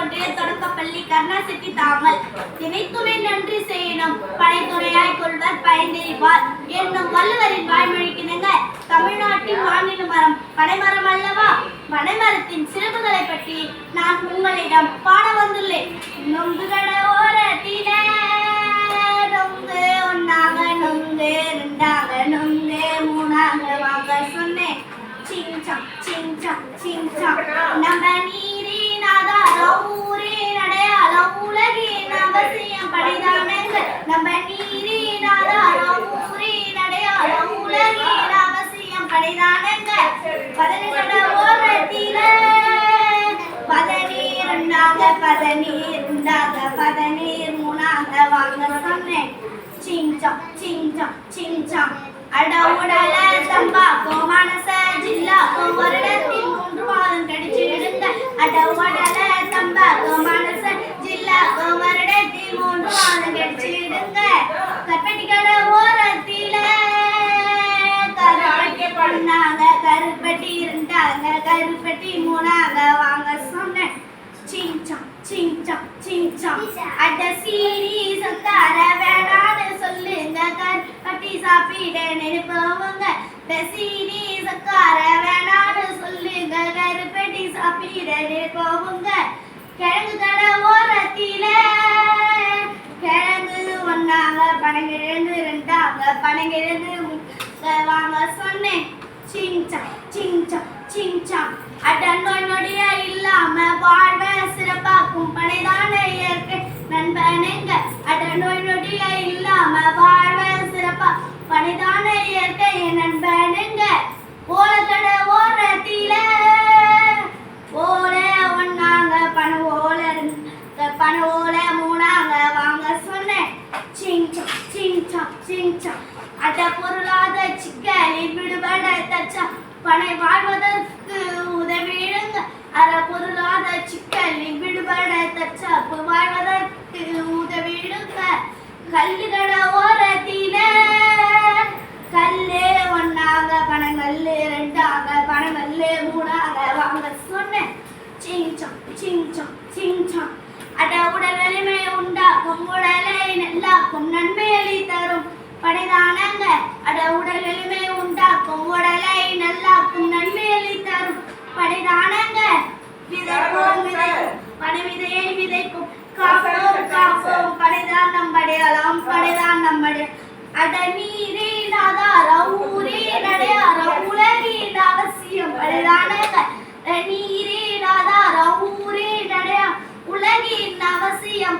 ஒன்றிய தொடக்கப்பள்ளி கருணாசெட்டி தாமல். தினைத்துணை நன்றி செய்யணும். படைத்துறையாய் கொள்வர் பயந்தெறிவார் என்னும் வள்ளுவரின் வாய்மொழிக்கிணங்க தமிழ்நாட்டின் மாநில மரம் பனைமரம் அல்லவா? பனைமரத்தின் சிறப்புகளை பற்றி நான் உங்களிடம் பாட வந்துள்ளேன். நொங்கு படைதானங்க நம்ம நீரின் ஆதாரம் ஊரின் அடையாளம் அவசியம் படைதானங்க. பதினெட்டு ஓரத்தில பதநீர் ரெண்டாக பதநீர் பதநீர் மூணாக வாங்க சொன்னேன். சிங்சம் சிங்சம் அட உடல தம்பாக்கோ மனச ஜில்லாக்கோ வருடத்தில் மூன்று மாதம் கடிச்சிடுங்க அட உடல தம்பாக்கோ மனச ஜில்லாக்கோ வருடத்தில் மூன்று மாதம் கடிச்சிடுங்க கற்பட்டி கடை ஓரத்தில கருப்பட்டி கருப்பட்டி இருந்தாங்க கருப்பட்டி மூணாங்க. வாங்க சொன்னேன். சிங்சம் சிங்சம் சிங்சம் அட சீரி சத்தார வேணான்னு சொல்லுங்க. கருப்பட்டி சாப்பிட நினைப்பவங்க இந்த சீனி சக்கார வேணான்னு சொல்லுங்க. கருப்பட்டி சாப்பிட நினைப்பவங்க கிழங்கு கணங்கிழந்து வாங்க சொன்னேன். சிங்சா சிங்சா சிங்சா அட நோய் நொடியா இல்லாம வாழ்வ சிறப்பாக்கும் படைதான இயற்கை. நண்பனுங்க அட நோய் நொடியா இல்லாம வாழ்வ சிறப்பா பணிதானே இயற்கை. நண்பனுங்க ஓலக்கடை ஓரத்தில ஓல ஒன்னாங்க பண ஓல பண ஓல மூணாங்க. வாங்க சொன்னேன். சிங்சா சிங்சா சிங்சா அட பொருளாத சிக்கலில் விடுபட தச்சா பனை வாழ்வதற்கு உதவிடுங்க அற பொருளாத சிக்கலில் விடுபட தச்சா வாழ்வதற்கு உதவிடுங்க கல்லுகட ஓரத்தில கல்லு ஒன்னாக பனங்கல்லு ரெண்டாக பனங்கல்லு மூணாக வாங்க சொன்னேன். சிங்சம் சிங்சம் சிங்சம் அட உடல் வலிமை உண்டாக்கும் உடலை நல்லாக்கும் நன்மை தரும் படைதானங்க? அட உடல் எளிமை உண்டாக்கும் உடலை நல்லாக்கும் நன்மை அளித்தரும். படைதானங்க? விதைப்போம் விதைக்கும் விதையை விதைக்கும். காப்போம் காப்போம் படைதான் நம்மடையாளம் படைதான் நம்மடைய அட உலகின் அவசியம் படைதானங்க? உலகின் அவசியம்.